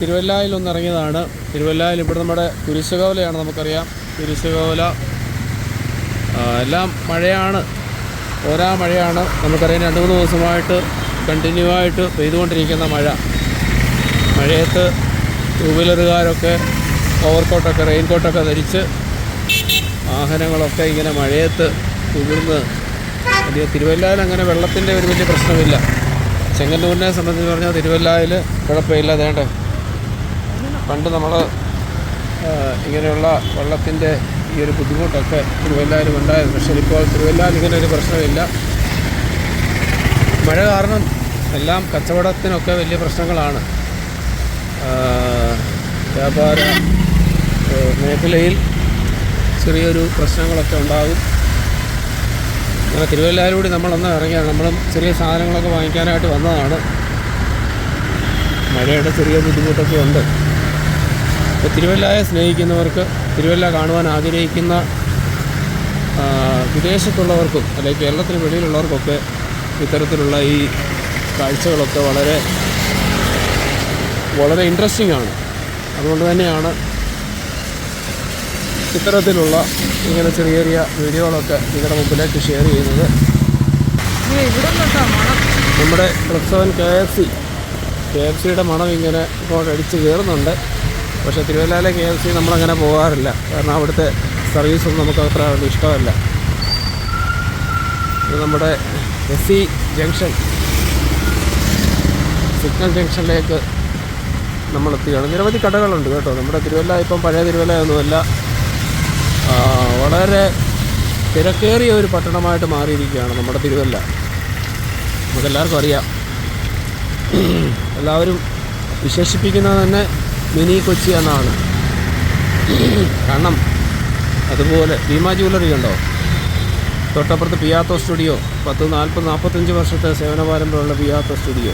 തിരുവല്ലായിൽ ഒന്ന് ഇറങ്ങിയതാണ്. തിരുവല്ലായിൽ ഇവിടെ നമ്മുടെ കുരിശുകോലയാണ് നമുക്കറിയാം. കുരിശുകോല എല്ലാം മഴയാണ്. ഓരോ മഴയാണ്. നമുക്കറിയാം രണ്ട് മൂന്ന് ദിവസമായിട്ട് കണ്ടിന്യൂ ആയിട്ട് പെയ്തുകൊണ്ടിരിക്കുന്ന മഴ. മഴയത്ത് ടൂ വീലറുകാരൊക്കെ ഓവർകോട്ടൊക്കെ റെയിൻകോട്ടൊക്കെ ധരിച്ച് വാഹനങ്ങളൊക്കെ ഇങ്ങനെ മഴയത്ത് കുതിർന്ന് വലിയ തിരുവല്ലായിൽ അങ്ങനെ വെള്ളത്തിന്റെ ഒരു വലിയ പ്രശ്നമില്ല. ചെങ്ങന്നൂരിനെ സംബന്ധിച്ച് പറഞ്ഞാൽ തിരുവല്ലായിൽ കുഴപ്പമില്ല. വേണ്ടേ പണ്ട് നമ്മൾ ഇങ്ങനെയുള്ള വെള്ളത്തിന്റെ ഈ ഒരു ബുദ്ധിമുട്ടൊക്കെ തിരുവല്ലാരും ഉണ്ടായിരുന്നു. പക്ഷേ ഇപ്പോൾ തിരുവല്ലായിൽ ഇങ്ങനെ ഒരു പ്രശ്നമില്ല. മഴ കാരണം എല്ലാം കച്ചവടത്തിനൊക്കെ വലിയ പ്രശ്നങ്ങളാണ്. വ്യാപാര മേഖലയിൽ ചെറിയൊരു പ്രശ്നങ്ങളൊക്കെ ഉണ്ടാകും. അങ്ങനെ തിരുവല്ലായിലൂടെ നമ്മളൊന്ന് ഇറങ്ങിയാണ് നമ്മളും ചെറിയ സാധനങ്ങളൊക്കെ വാങ്ങിക്കാനായിട്ട് വന്നതാണ്. മഴയുടെ ചെറിയ ബുദ്ധിമുട്ടൊക്കെ ഉണ്ട്. തിരുവല്ലയെ സ്നേഹിക്കുന്നവർക്ക് തിരുവല്ല കാണുവാൻ ആഗ്രഹിക്കുന്ന വിദേശത്തുള്ളവർക്കും അല്ലെങ്കിൽ കേരളത്തിന് വെളിയിലുള്ളവർക്കൊക്കെ ഇത്തരത്തിലുള്ള ഈ കാഴ്ചകളൊക്കെ വളരെ വളരെ ഇൻട്രസ്റ്റിംഗ് ആണ്. അതുകൊണ്ട് തന്നെയാണ് ഇത്തരത്തിലുള്ള ഇങ്ങനെ ചെറിയ ചെറിയ വീഡിയോകളൊക്കെ നിങ്ങളുടെ മുമ്പിലേക്ക് ഷെയർ ചെയ്യുന്നത്. നമ്മുടെ പ്രസവൻ K F C K F സിയുടെ മണം ഇങ്ങനെ ഇപ്പോൾ അടിച്ച് കയറുന്നുണ്ട്. പക്ഷേ തിരുവല്ലയിലെ കെ എഫ് സി നമ്മളങ്ങനെ പോകാറില്ല. കാരണം അവിടുത്തെ സർവീസൊന്നും നമുക്ക് അത്ര ഇഷ്ടമല്ല. ഇത് നമ്മുടെ എസ് സി ജംഗ്ഷൻ സിഗ്നൽ ജംഗ്ഷനിലേക്ക് നമ്മൾ എത്തുകയാണ് നിരവധി കടകളുണ്ട് കേട്ടോ. നമ്മുടെ തിരുവല്ല ഇപ്പം പഴയ തിരുവല്ല ഒന്നുമല്ല വളരെ തിരക്കേറിയ ഒരു പട്ടണമായിട്ട് മാറിയിരിക്കുകയാണ് നമ്മുടെ തിരുവല്ല. നമുക്കെല്ലാവർക്കും അറിയാം. എല്ലാവരും വിശേഷിപ്പിക്കുന്നത് തന്നെ മിനി കൊച്ചി എന്നാണ്. കാരണം അതുപോലെ ഭീമ ജ്വല്ലറി ഉണ്ടോ തൊട്ടപ്പുറത്ത് പിയാത്തോ സ്റ്റുഡിയോ പത്ത് നാൽപ്പത് നാൽപ്പത്തഞ്ച് വർഷത്തെ സേവന പാരമ്പര്യമുള്ള പിയാത്തോ സ്റ്റുഡിയോ.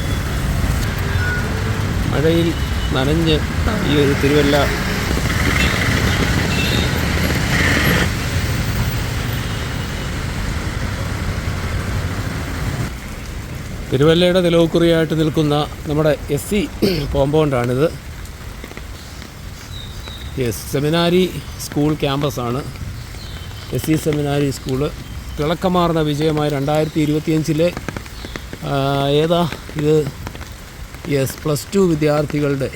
മഴയിൽ നനഞ്ഞ് ഈ തിരുവല്ല. തിരുവല്ലയുടെ നിലവുക്കുറിയായിട്ട് നിൽക്കുന്ന നമ്മുടെ എസ് സി കോമ്പൗണ്ടാണിത്. യെസ് സെമിനാരി സ്കൂൾ ക്യാമ്പസാണ് എസ് സി സെമിനാരി സ്കൂൾ തിളക്കമാർന്ന വിജയമായി രണ്ടായിരത്തി ഇരുപത്തിയഞ്ചിലെ ഏതാ ഇത്? യെസ് പ്ലസ് ടു വിദ്യാർത്ഥികളുടെ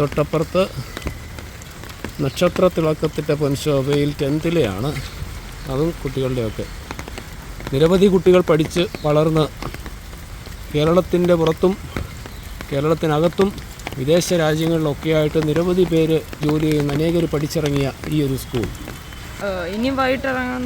തൊട്ടപ്പുറത്ത് നക്ഷത്ര തിളക്കത്തിന്റെ പൊൻശോഭയിൽ ടെൻത്തിലെയാണ്. അതും കുട്ടികളുടെയൊക്കെ. നിരവധി കുട്ടികൾ പഠിച്ച് വളർന്ന് കേരളത്തിന്റെ പുറത്തും കേരളത്തിനകത്തും വിദേശ രാജ്യങ്ങളിലൊക്കെയായിട്ട് നിരവധി പേര് ജോലി ചെയ്യുന്ന അനേകർ പഠിച്ചിറങ്ങിയ ഈ ഒരു സ്കൂൾ. ഇനിയും വൈകിട്ടിറങ്ങാൻ